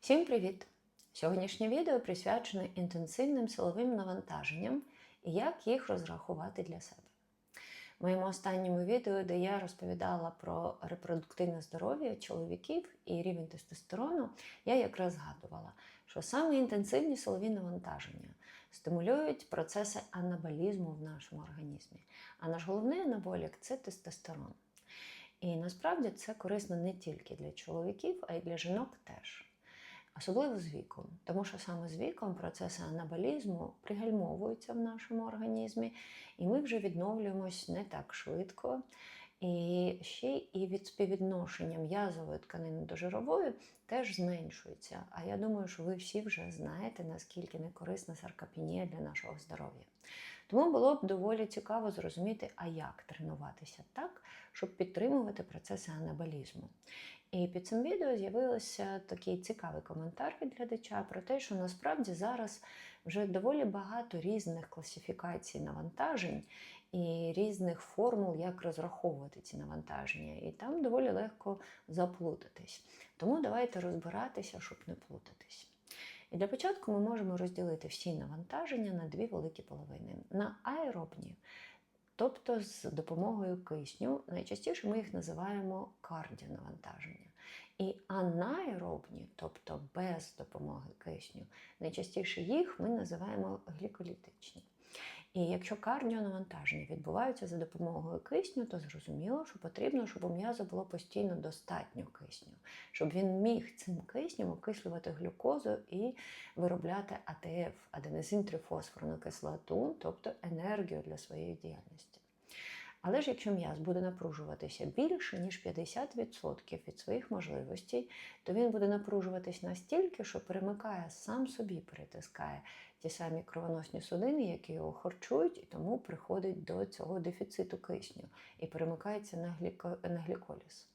Всім привіт! Сьогоднішнє відео присвячене інтенсивним силовим навантаженням і як їх розрахувати для себе. В моєму останньому відео, де я розповідала про репродуктивне здоров'я чоловіків і рівень тестостерону, я якраз згадувала, що саме інтенсивні силові навантаження стимулюють процеси анаболізму в нашому організмі. А наш головний анаболік це тестостерон. І насправді це корисно не тільки для чоловіків, а й для жінок теж. Особливо з віком, тому що саме з віком процеси анаболізму пригальмовуються в нашому організмі, і ми вже відновлюємось не так швидко. І ще і від співвідношення м'язової тканини до жирової теж зменшується. А я думаю, що ви всі вже знаєте, наскільки некорисна саркопенія для нашого здоров'я. Тому було б доволі цікаво зрозуміти, а як тренуватися так, щоб підтримувати процеси анаболізму. І під цим відео з'явився такий цікавий коментар від глядача про те, що насправді зараз вже доволі багато різних класифікацій навантажень і різних формул, як розраховувати ці навантаження. І там доволі легко заплутатись. Тому давайте розбиратися, щоб не плутатись. І для початку ми можемо розділити всі навантаження на дві великі половини: на аеробні, тобто з допомогою кисню. Найчастіше ми їх називаємо кардіонавантаження. І анаеробні, тобто без допомоги кисню, найчастіше їх ми називаємо гліколітичні. І якщо кардіонавантаження відбуваються за допомогою кисню, то зрозуміло, що потрібно, щоб у м'яза було постійно достатньо кисню, щоб він міг цим киснем окислювати глюкозу і виробляти АТФ, аденезин трифосфорну кислоту, тобто енергію для своєї діяльності. Але ж якщо м'яз буде напружуватися більше, ніж 50% від своїх можливостей, то він буде напружуватись настільки, що перемикає сам собі, перетискає ті самі кровоносні судини, які його харчують, і тому приходить до цього дефіциту кисню і перемикається на, гліко... на гліколіз.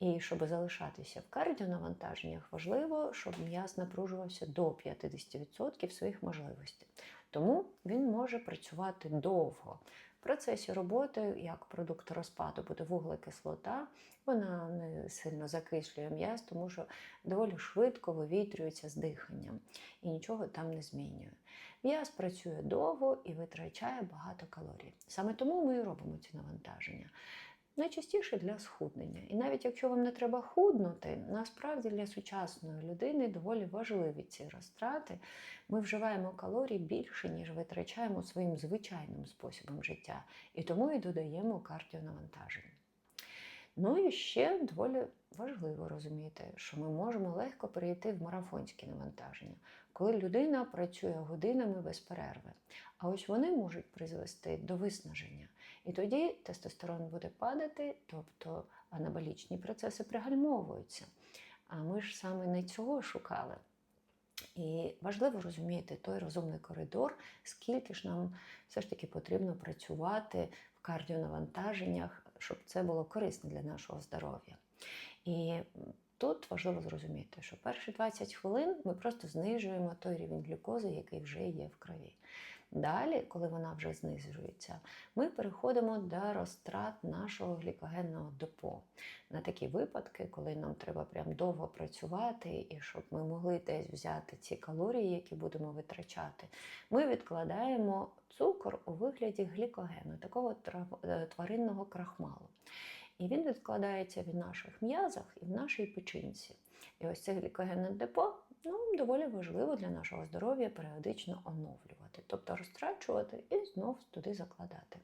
І щоб залишатися в кардіонавантаженнях, важливо, щоб м'яз напружувався до 50% своїх можливостей. Тому він може працювати довго. Процесі роботи, як продукт розпаду, буде вуглекислота, вона не сильно закислює м'яз, тому що доволі швидко вивітрюється з диханням і нічого там не змінює. М'яз працює довго і витрачає багато калорій. Саме тому ми і робимо ці навантаження. Найчастіше для схуднення. І навіть якщо вам не треба худнути, насправді для сучасної людини доволі важливі ці розтрати. Ми вживаємо калорій більше, ніж витрачаємо своїм звичайним способом життя, і тому і додаємо кардіонавантаження. Ну і ще доволі важливо розуміти, що ми можемо легко перейти в марафонські навантаження, коли людина працює годинами без перерви. А ось вони можуть призвести до виснаження. І тоді тестостерон буде падати, тобто анаболічні процеси пригальмовуються. А ми ж саме не цього шукали. І важливо розуміти той розумний коридор, скільки ж нам все ж таки потрібно працювати в кардіонавантаженнях, щоб це було корисно для нашого здоров'я. І тут важливо зрозуміти, що перші 20 хвилин ми просто знижуємо той рівень глюкози, який вже є в крові. Далі, коли вона вже знижується, ми переходимо до розтрат нашого глікогенного депо. На такі випадки, коли нам треба прям довго працювати, і щоб ми могли десь взяти ці калорії, які будемо витрачати, ми відкладаємо цукор у вигляді глікогену, такого е, тваринного крахмалу. І він відкладається в наших м'язах і в нашій печінці. І ось це глікогенне депо ну, доволі важливо для нашого здоров'я періодично оновлювати, тобто розтрачувати і знов туди закладати.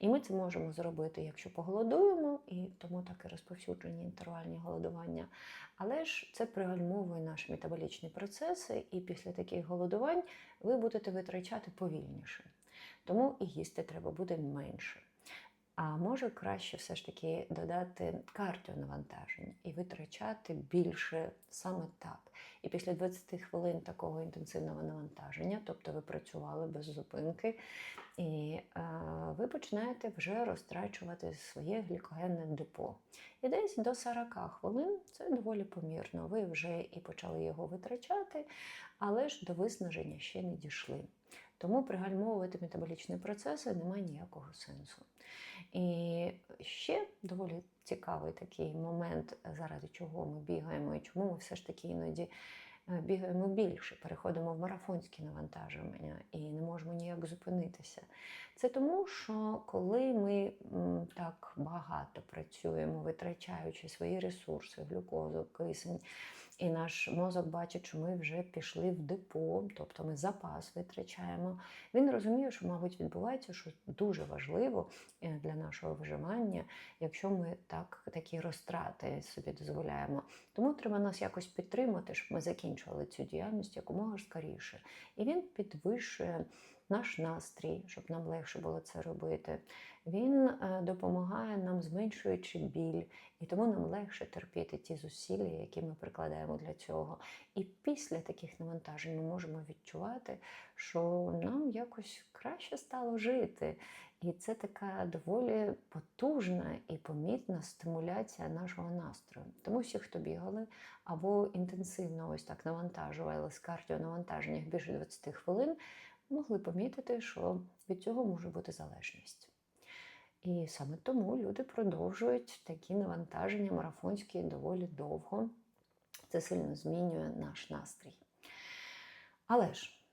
І ми це можемо зробити, якщо поголодуємо, і тому так і розповсюджені інтервальні голодування. Але ж це пригальмовує наші метаболічні процеси, і після таких голодувань ви будете витрачати повільніше. Тому і їсти треба буде менше. А може краще все ж таки додати кардіонавантажень і витрачати більше саме так. І після 20 хвилин такого інтенсивного навантаження, тобто ви працювали без зупинки, і е, ви починаєте вже розтрачувати своє глікогенне депо. І десь до 40 хвилин це доволі помірно. Ви вже і почали його витрачати, але ж до виснаження ще не дійшли. Тому пригальмовувати метаболічні процеси немає ніякого сенсу. І ще доволі цікавий такий момент, заради чого ми бігаємо, і чому ми все ж таки іноді е, бігаємо більше, переходимо в марафонські навантаження і не можемо ніяк зупинитися. Це тому, що коли ми так багато працюємо, витрачаючи свої ресурси, глюкозу, кисень, і наш мозок бачить, що ми вже пішли в депо, тобто ми запас витрачаємо. Він розуміє, що, мабуть, відбувається, що дуже важливо е, для нашого виживання, якщо ми так такі розтрати собі дозволяємо. Тому треба нас якось підтримати, щоб ми закінчували цю діяльність якомога скоріше. І він підвищує наш настрій, щоб нам легше було це робити. Він е, допомагає нам зменшуючи біль, і тому нам легше терпіти ті зусилля, які ми прикладаємо для цього. І після таких навантажень ми можемо відчувати, що нам якось краще стало жити. І це така доволі потужна і помітна стимуляція нашого настрою. Тому всі, хто бігали або інтенсивно ось так навантажували з кардіонавантаженнях більше 20 хвилин, могли помітити, що від цього може бути залежність. І саме тому люди продовжують такі навантаження марафонські доволі довго. Це сильно змінює наш настрій. Але ж,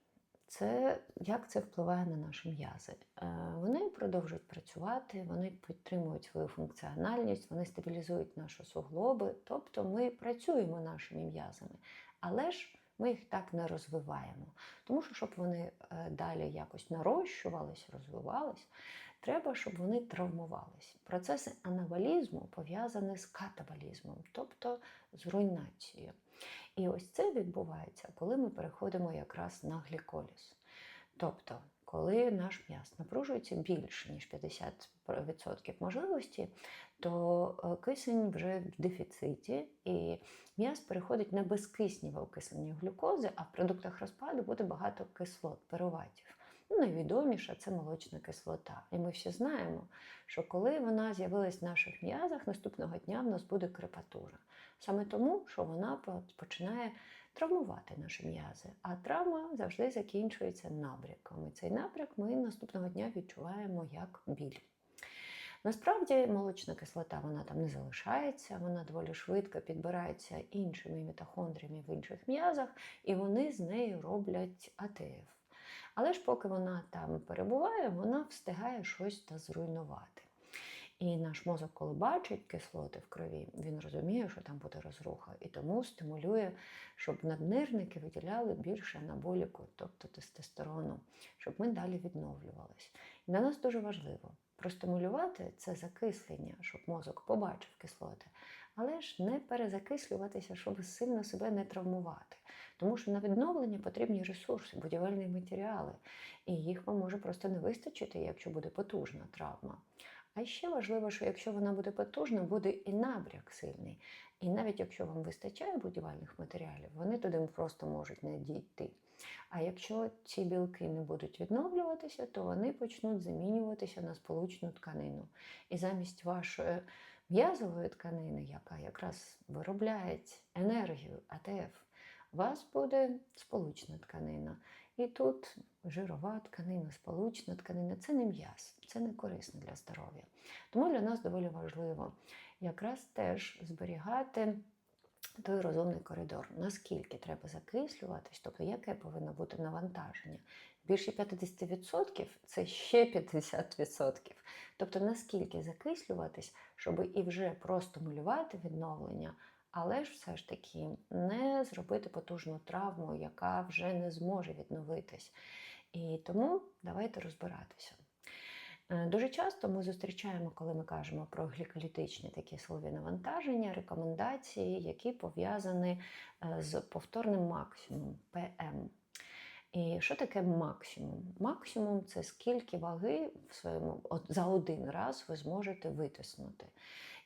це, як це впливає на наші м'язи? Е, Вони продовжують працювати, вони підтримують свою функціональність, вони стабілізують наші суглоби, тобто ми працюємо нашими м'язами. Але ж ми їх так не розвиваємо. Тому що, щоб вони е, далі якось нарощувались, розвивались, треба, щоб вони травмувались. Процеси анаболізму пов'язані з катаболізмом, тобто з руйнацією. І ось це відбувається, коли ми переходимо якраз на гліколіз. Тобто, коли наш м'яз напружується більше, ніж 50% можливості, то е, кисень вже в дефіциті, і м'яз переходить на безкисневе окислення глюкози, а в продуктах розпаду буде багато кислот, пируватів. Ну, найвідоміша це молочна кислота. І ми всі знаємо, що коли вона з'явилась в наших м'язах, наступного дня в нас буде крепатура. Саме тому, що вона починає травмувати наші м'язи. А травма завжди закінчується набряком. І цей набряк ми наступного дня відчуваємо як біль. Насправді молочна кислота вона там не залишається, вона доволі швидко підбирається іншими мітохондріями в інших м'язах, і вони з нею роблять АТФ. Але ж поки вона там перебуває, вона встигає щось та зруйнувати. І наш мозок, коли бачить кислоти в крові, він розуміє, що там буде розруха, і тому стимулює, щоб наднирники виділяли більше анаболіку, тобто тестостерону, щоб ми далі відновлювалися. І для нас дуже важливо простимулювати це закислення, щоб мозок побачив кислоти, але ж не перезакислюватися, щоб сильно себе не травмувати. Тому що на відновлення потрібні ресурси, будівельні матеріали, і їх вам може просто не вистачити, якщо буде потужна травма. А ще важливо, що якщо вона буде потужна, буде і набряк сильний. І навіть якщо вам вистачає будівельних матеріалів, вони туди просто можуть не дійти. А якщо ці білки не будуть відновлюватися, то вони почнуть замінюватися на сполучну тканину. І замість вашої м'язової тканини, яка якраз виробляє енергію АТФ, у вас буде сполучна тканина. І тут жирова тканина, сполучна тканина це не м'яз, це не корисно для здоров'я. Тому для нас доволі важливо якраз теж зберігати той розумний коридор, наскільки треба закислюватись, тобто яке повинно бути навантаження. Більше 50% це ще 50%. Тобто наскільки закислюватись, щоб і вже простимулювати відновлення, але ж все ж таки не зробити потужну травму, яка вже не зможе відновитись. І тому давайте розбиратися. Е, дуже часто ми зустрічаємо, коли ми кажемо про гліколітичні такі силові навантаження, рекомендації, які пов'язані е, з повторним максимумом ПМ. І що таке максимум? Максимум це скільки ваги в своєму за один раз ви зможете витиснути.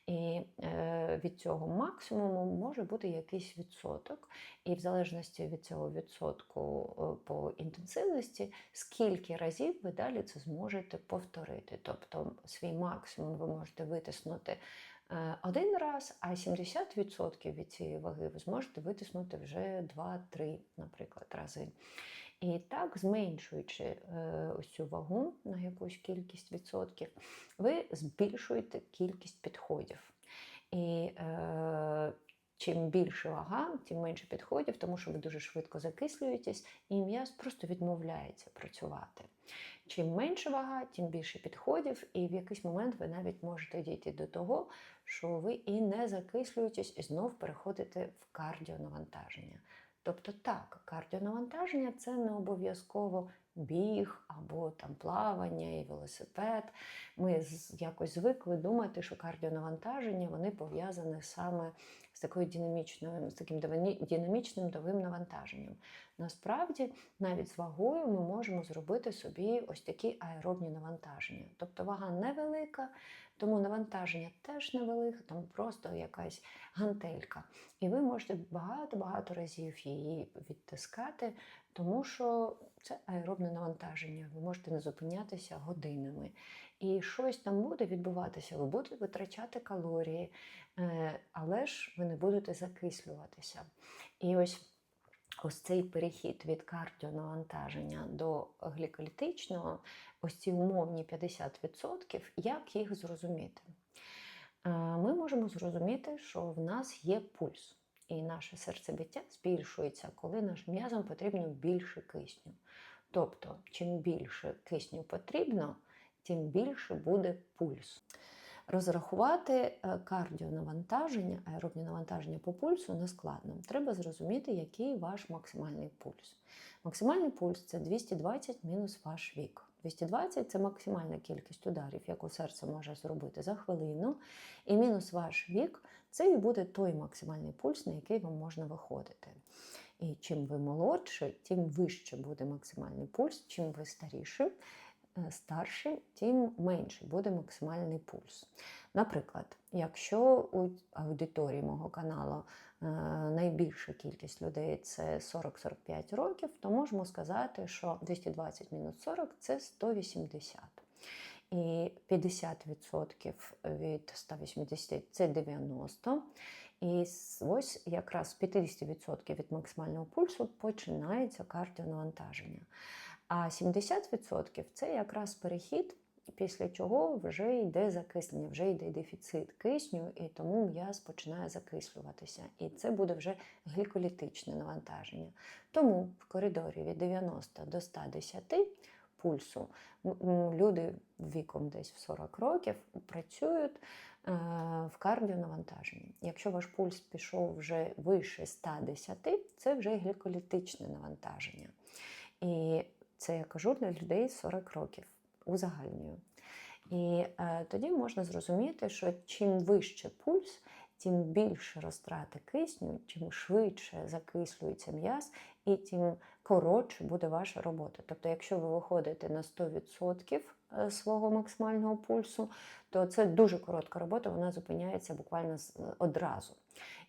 І е, від цього максимуму може бути якийсь відсоток, і в залежності від цього відсотку е, по інтенсивності, скільки разів ви далі це зможете повторити. Тобто свій максимум ви можете витиснути е, один раз, а 70% від цієї ваги ви зможете витиснути вже 2-3, наприклад, рази. І так, зменшуючи е, ось цю вагу на якусь кількість відсотків, ви збільшуєте кількість підходів. І е, чим більше вага, тим менше підходів, тому що ви дуже швидко закислюєтесь, і м'яз просто відмовляється працювати. Чим менше вага, тим більше підходів, і в якийсь момент ви навіть можете дійти до того, що ви і не закислюєтесь, і знов переходите в кардіонавантаження. Тобто так, кардіонавантаження це не обов'язково біг або там плавання і велосипед. Ми якось звикли думати, що кардіонавантаження вони пов'язані саме з такою динамічною, з таким динамі- динамічним довим навантаженням. Насправді, навіть з вагою ми можемо зробити собі ось такі аеробні навантаження. Тобто вага невелика, тому навантаження теж невелике, там просто якась гантелька. І ви можете багато-багато разів її відтискати, тому що це аеробне навантаження. Ви можете не зупинятися годинами. І щось там буде відбуватися, ви будете витрачати калорії, е, але ж ви не будете закислюватися. І ось ось цей перехід від кардіонавантаження до гліколітичного, ось ці умовні 50%, як їх зрозуміти? Е, Ми можемо зрозуміти, що в нас є пульс, і наше серцебиття збільшується, коли нашим м'язам потрібно більше кисню. Тобто, чим більше кисню потрібно, тим більше буде пульс. Розрахувати е, кардіонавантаження, аеробні навантаження по пульсу не складно. Треба зрозуміти, який ваш максимальний пульс. Максимальний пульс це 220 мінус ваш вік. 220 це максимальна кількість ударів, яку серце може зробити за хвилину. І мінус ваш вік це і буде той максимальний пульс, на який вам можна виходити. І чим ви молодші, тим вище буде максимальний пульс, чим ви старіші, е, старші, тим менше буде максимальний пульс. Наприклад, якщо у аудиторії мого каналу найбільша кількість людей це 40-45 років, то можемо сказати, що 220 мінус 40 це 180. І 50% від 180 це 90. І ось якраз 50% від максимального пульсу починається кардіонавантаження. А 70% це якраз перехід, після чого вже йде закислення, вже йде дефіцит кисню, і тому м'яз починає закислюватися. І це буде вже гліколітичне навантаження. Тому в коридорі від 90 до 110 пульсу люди віком десь в 40 років працюють е, в кардіонавантаженні. Якщо ваш пульс пішов вже вище 110, це вже гліколітичне навантаження. І це я кажу для людей 40 років узагальнюю. І е, тоді можна зрозуміти, що чим вище пульс, тим більше розтрати кисню, чим швидше закислюється м'яз, і тим коротше буде ваша робота. Тобто, якщо ви виходите на 100% е, свого максимального пульсу, то це дуже коротка робота, вона зупиняється буквально з- одразу.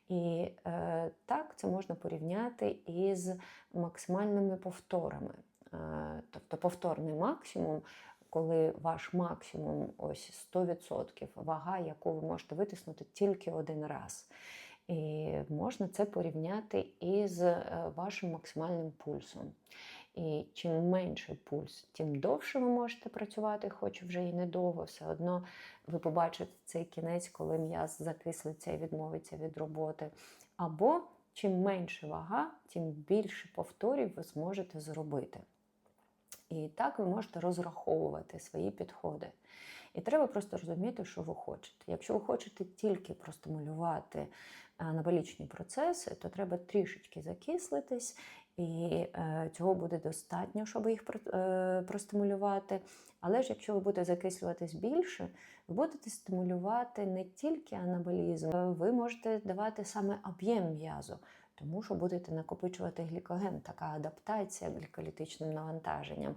І е, так це можна порівняти із максимальними повторами. Е, тобто повторний максимум, коли ваш максимум ось 100%, вага, яку ви можете витиснути тільки один раз. І можна це порівняти із е, вашим максимальним пульсом. І чим менший пульс, тим довше ви можете працювати, хоч вже і недовго, все одно ви побачите цей кінець, коли м'яз закислиться і відмовиться від роботи. Або чим менше вага, тим більше повторів ви зможете зробити. І так ви можете розраховувати свої підходи. І треба просто розуміти, що ви хочете. Якщо ви хочете тільки простимулювати е, анаболічні процеси, то треба трішечки закислитись, і е, цього буде достатньо, щоб їх е, простимулювати. Але ж якщо ви будете закислюватись більше, ви будете стимулювати не тільки анаболізм, е, ви можете давати саме об'єм м'язу, тому що будете накопичувати глікоген, така адаптація гліколітичним навантаженням.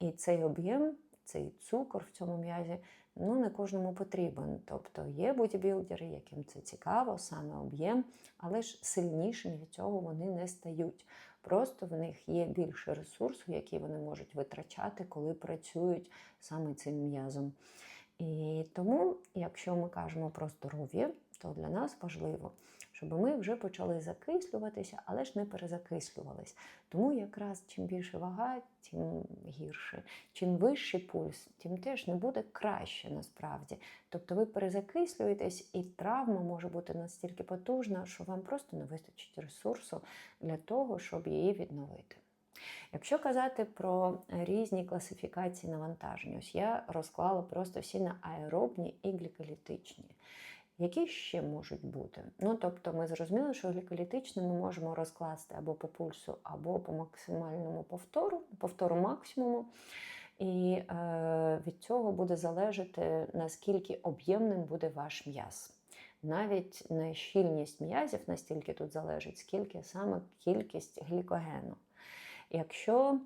І цей об'єм, цей цукор в цьому м'язі, ну не кожному потрібен. Тобто є бодібілдери, яким це цікаво, саме об'єм, але ж сильнішими від цього вони не стають. Просто в них є більше ресурсу, який вони можуть витрачати, коли працюють саме цим м'язом. І тому, якщо ми кажемо про здоров'я, то для нас важливо, щоб ми вже почали закислюватися, але ж не перезакислювались. Тому якраз чим більше вага, тим гірше. Чим вищий пульс, тим теж не буде краще насправді. Тобто ви перезакислюєтесь, і травма може бути настільки потужна, що вам просто не вистачить ресурсу для того, щоб її відновити. Якщо казати про різні класифікації навантажень, ось я розклала просто всі на аеробні і гліколітичні. Які ще можуть бути? Ну, тобто, ми зрозуміли, що гліколітичне ми можемо розкласти або по пульсу, або по максимальному повтору, повтору максимуму. І е, від цього буде залежати, наскільки об'ємним буде ваш м'яз. Навіть не щільність м'язів настільки тут залежить, скільки саме кількість глікогену. Якщо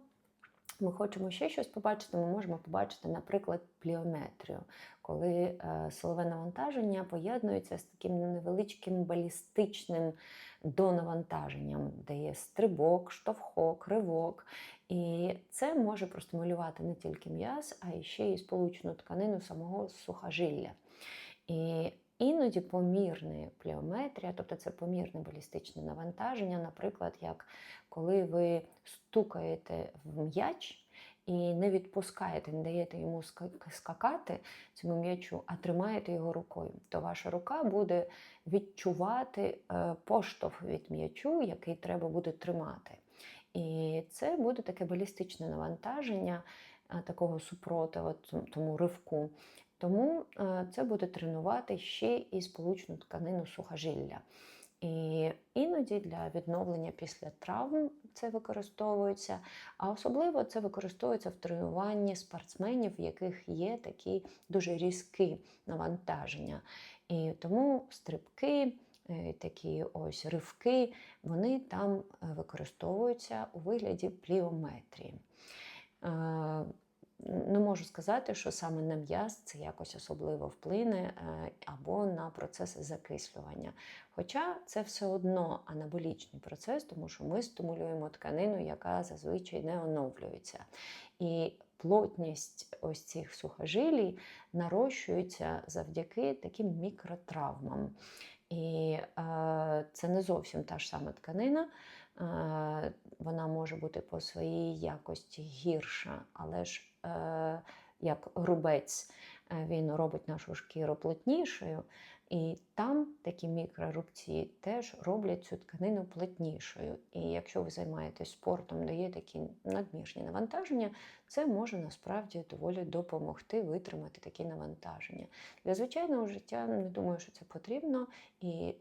ми хочемо ще щось побачити, ми можемо побачити, наприклад, пліометрію, коли е, силове навантаження поєднується з таким невеличким балістичним донавантаженням, де є стрибок, штовхок, ривок. І це може простимулювати не тільки м'яз, а ще й сполучну тканину самого сухожилля. І Іноді помірна плеометрія, тобто це помірне балістичне навантаження, наприклад, як коли ви стукаєте в м'яч і не відпускаєте, не даєте йому скакати цьому м'ячу, а тримаєте його рукою, то ваша рука буде відчувати е, поштовх від м'ячу, який треба буде тримати. І це буде таке балістичне навантаження е, такого супротиву, тому ривку. Тому е, це буде тренувати ще і сполучну тканину сухожилля. І іноді для відновлення після травм це використовується, а особливо це використовується в тренуванні спортсменів, в яких є такі дуже різкі навантаження. І тому стрибки, е, такі ось ривки, вони там е, використовуються у вигляді пліометрії не можу сказати, що саме на м'яз це якось особливо вплине е, або на процеси закислювання. Хоча це все одно анаболічний процес, тому що ми стимулюємо тканину, яка зазвичай не оновлюється. І плотність ось цих сухожилій нарощується завдяки таким мікротравмам. І е, це не зовсім та ж сама тканина. Е, вона може бути по своїй якості гірша, але ж е, як рубець е, він робить нашу шкіру плотнішою, і там такі мікрорубці теж роблять цю тканину плотнішою. І якщо ви займаєтесь спортом, де є такі надмірні навантаження, це може насправді доволі допомогти витримати такі навантаження. Для звичайного життя не думаю, що це потрібно. і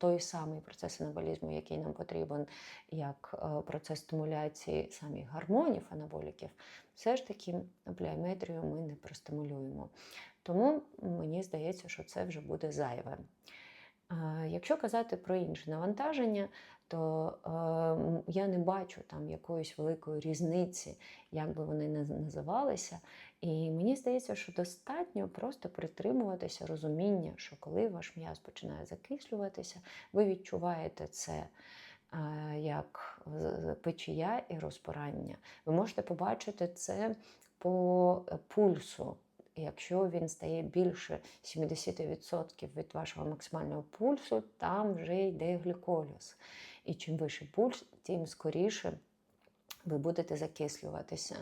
той самий процес анаболізму, який нам потрібен, як е, процес стимуляції самих гормонів анаболіків, все ж таки плеометрію ми не простимулюємо. Тому мені здається, що це вже буде зайве. Якщо казати про інше навантаження, то е, я не бачу там якоїсь великої різниці, як би вони не називалися. І мені здається, що достатньо просто притримуватися розуміння, що коли ваш м'яз починає закислюватися, ви відчуваєте це. Як печія і розпорання. Ви можете побачити це по пульсу. Якщо він стає більше 70% від вашого максимального пульсу, там вже йде гліколіз. І чим вищий пульс, тим скоріше ви будете закислюватися.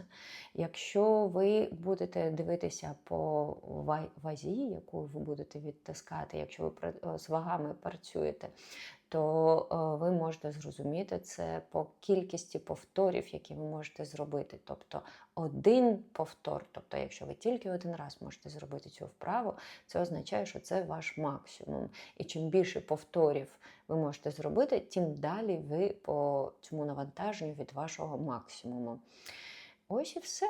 Якщо ви будете дивитися по вазі, яку ви будете відтискати, якщо ви з вагами працюєте, то е, ви можете зрозуміти це по кількості повторів, які ви можете зробити. Тобто один повтор, тобто, якщо ви тільки один раз можете зробити цю вправу, це означає, що це ваш максимум. І чим більше повторів ви можете зробити, тим далі ви по цьому навантаженню від вашого максимуму. Ось і все.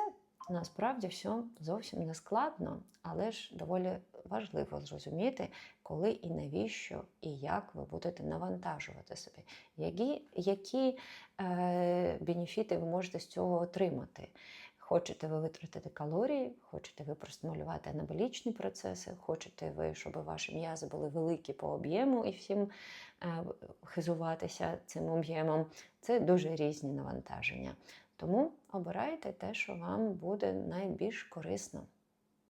Насправді все зовсім не складно, але ж доволі важливо зрозуміти, коли і навіщо, і як ви будете навантажувати себе, які які е, бенефіти ви можете з цього отримати. Хочете ви витратити калорії, хочете ви простимулювати анаболічні процеси, хочете ви, щоб ваші м'язи були великі по об'єму і всім е, хизуватися цим об'ємом. Це дуже різні навантаження. Тому обирайте те, що вам буде найбільш корисно.